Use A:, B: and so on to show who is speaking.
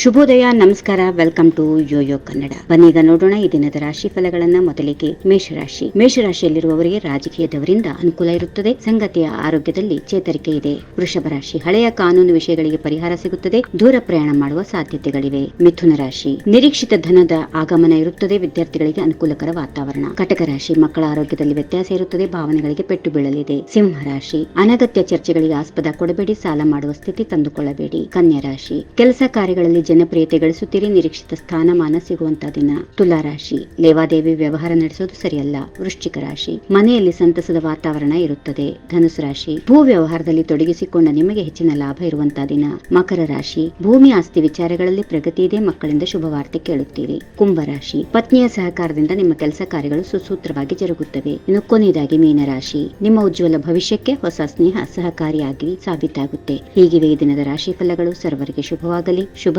A: ಶುಭೋದಯ, ನಮಸ್ಕಾರ, welcome to Yoyo Kannada. ಬನ್ನೀಗ ನೋಡೋಣ ಈ ದಿನದ ರಾಶಿ ಫಲಗಳನ್ನ, ಮೊದಲಿಗೆ ಮೇಷರಾಶಿ. ಮೇಷರಾಶಿಯಲ್ಲಿರುವವರಿಗೆ ರಾಜಕೀಯದವರಿಂದ ಅನುಕೂಲ ಇರುತ್ತದೆ. ಸಂಗತಿಯ ಆರೋಗ್ಯದಲ್ಲಿ ಚೇತರಿಕೆ ಇದೆ. ವೃಷಭ ರಾಶಿ, ಹಳೆಯ ಕಾನೂನು ವಿಷಯಗಳಿಗೆ ಪರಿಹಾರ ಸಿಗುತ್ತದೆ. ದೂರ ಪ್ರಯಾಣ ಮಾಡುವ ಸಾಧ್ಯತೆಗಳಿವೆ. ಮಿಥುನ ರಾಶಿ, ನಿರೀಕ್ಷಿತ ಧನದ ಆಗಮನ ಇರುತ್ತದೆ. ವಿದ್ಯಾರ್ಥಿಗಳಿಗೆ ಅನುಕೂಲಕರ ವಾತಾವರಣ. ಕಟಕ ರಾಶಿ, ಮಕ್ಕಳ ಆರೋಗ್ಯದಲ್ಲಿ ವ್ಯತ್ಯಾಸ ಇರುತ್ತದೆ. ಭಾವನೆಗಳಿಗೆ ಪೆಟ್ಟು ಬೀಳಲಿದೆ. ಸಿಂಹ ರಾಶಿ, ಅನಗತ್ಯ ಚರ್ಚೆಗಳಿಗೆ ಆಸ್ಪದ ಕೊಡಬೇಡಿ. ಸಾಲ ಮಾಡುವ ಸ್ಥಿತಿ ತಂದುಕೊಳ್ಳಬೇಡಿ. ಕನ್ಯಾ ರಾಶಿ, ಕೆಲಸ ಕಾರ್ಯಗಳಲ್ಲಿ ಜನಪ್ರಿಯತೆ ಗಳಿಸುತ್ತೀರಿ ನಿರೀಕ್ಷಿತ ಸ್ಥಾನಮಾನ ಸಿಗುವಂತಹ ದಿನ. ತುಲಾ ರಾಶಿ. ಲೇವಾದೇವಿ ವ್ಯವಹಾರ ನಡೆಸೋದು ಸರಿಯಲ್ಲ, ವೃಶ್ಚಿಕ ರಾಶಿ. ಮನೆಯಲ್ಲಿ ಸಂತಸದ ವಾತಾವರಣ ಇರುತ್ತದೆ. ಧನುಸು ರಾಶಿ. ಭೂ ವ್ಯವಹಾರದಲ್ಲಿ ತೊಡಗಿಸಿಕೊಂಡ ನಿಮಗೆ ಹೆಚ್ಚಿನ ಲಾಭ ಇರುವಂತಹ ದಿನ. ಮಕರ ರಾಶಿ. ಭೂಮಿ ಆಸ್ತಿ ವಿಚಾರಗಳಲ್ಲಿ ಪ್ರಗತಿ ಇದೆ, ಮಕ್ಕಳಿಂದ ಶುಭವಾರ್ತೆ ಕೇಳುತ್ತೀರಿ. ಕುಂಭ ರಾಶಿ. ಪತ್ನಿಯ ಸಹಕಾರದಿಂದ ನಿಮ್ಮ ಕೆಲಸ ಕಾರ್ಯಗಳು ಸುಸೂತ್ರವಾಗಿ ಜರುಗುತ್ತವೆ. ಇನ್ನು ಕೊನೆಯದಾಗಿ ಮೀನರಾಶಿ ನಿಮ್ಮ ಉಜ್ವಲ ಭವಿಷ್ಯಕ್ಕೆ ಹೊಸ ಸ್ನೇಹ ಸಹಕಾರಿಯಾಗಿ ಸಾಬೀತಾಗುತ್ತೆ. ಹೀಗಿವೆ ಈ ದಿನದ ರಾಶಿ ಫಲಗಳು ಸರ್ವರಿಗೆ ಶುಭವಾಗಲಿ. ಶುಭ